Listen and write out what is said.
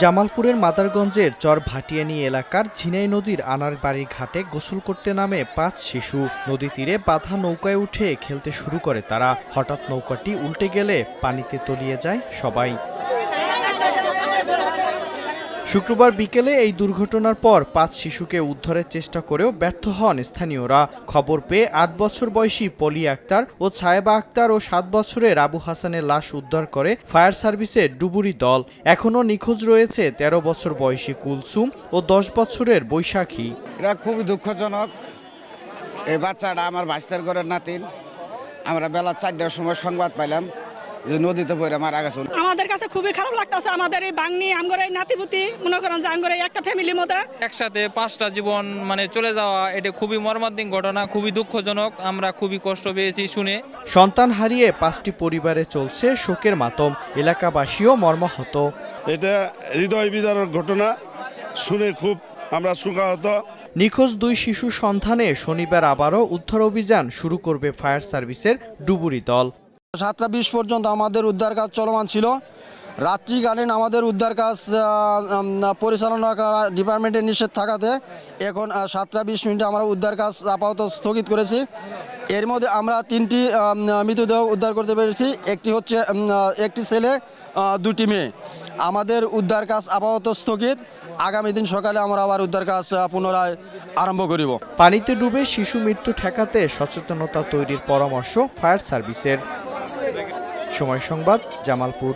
জামালপুরের মাদারগঞ্জের চর ভাটিয়ানি এলাকার ঝিনাই নদীর আনার বাড়ির ঘাটে গোসল করতে নামে পাঁচ শিশু। নদী তীরে বাধা নৌকায় উঠে খেলতে শুরু করে তারা। হঠাৎ নৌকাটি উল্টে গেলে পানিতে তলিয়ে যায় সবাই। শুক্রবার বিকেলে এই দুর্ঘটনার পর পাঁচ শিশুকে উদ্ধারের চেষ্টা করেও ব্যর্থ হন স্থানীয়রা। খবর পেয়ে আট বছর বয়সী পলি আক্তার ও ছায়েবা আক্তার ও সাত বছরের আবু হাসানের লাশ উদ্ধার করে ফায়ার সার্ভিসের ডুবুরি দল। এখনও নিখোঁজ রয়েছে তেরো বছর বয়সী কুলসুম ও দশ বছরের বৈশাখী। এটা খুবই দুঃখজনক। এই বাচ্চাটা আমার বাইস্তার ঘরের নাতিন। আমরা বেলা চারটার সময় সংবাদ পাইলাম। নদীতে পড়ে মারা গেছে। আমাদের কাছে খুবই খারাপ লাগতেছে। আমাদের এই বাংনি আমগর নাতিপুতি মনে করেন যে আমগর একটা ফ্যামিলির মতো। একসাথে পাঁচটা জীবন মানে চলে যাওয়া এটা খুবই মর্মান্তিক ঘটনা খুবই দুঃখজনক আমরা খুবই কষ্ট পেয়েছি শুনে। সন্তান হারিয়ে পাঁচটি পরিবারে চলছে শোকের মাতম এলাকাবাসীও মর্মাহত। এটা হৃদয় বিদারক ঘটনা শুনে খুব আমরা সুখাহত নিখোঁজ দুই শিশু সন্ধানে শনিবার আবারও উদ্ধার অভিযান শুরু করবে ফায়ার সার্ভিসের ডুবুরি দল। সাতটা বিশ পর্যন্ত আমাদের উদ্ধার কাজ চলমান ছিল। রাত্রিকালীন আমাদের উদ্ধার কাজ পরিচালনা করা ডিপার্টমেন্টের নিষেধ থাকাতে এখন সাতটা বিশ মিনিটে আমরা উদ্ধার কাজ আপাতত স্থগিত করেছি। এর মধ্যে আমরা তিনটি মৃতদেহ উদ্ধার করতে পেরেছি। একটি হচ্ছে একটি ছেলে দুটি মেয়ে। আমাদের উদ্ধার কাজ আপাতত স্থগিত। আগামী দিন সকালে আমরা আবার উদ্ধার কাজ পুনরায় আরম্ভ করিব। পানিতে ডুবে শিশু মৃত্যু ঠেকাতে সচেতনতা তৈরির পরামর্শ ফায়ার সার্ভিসের। সময় সংবাদ জামালপুর।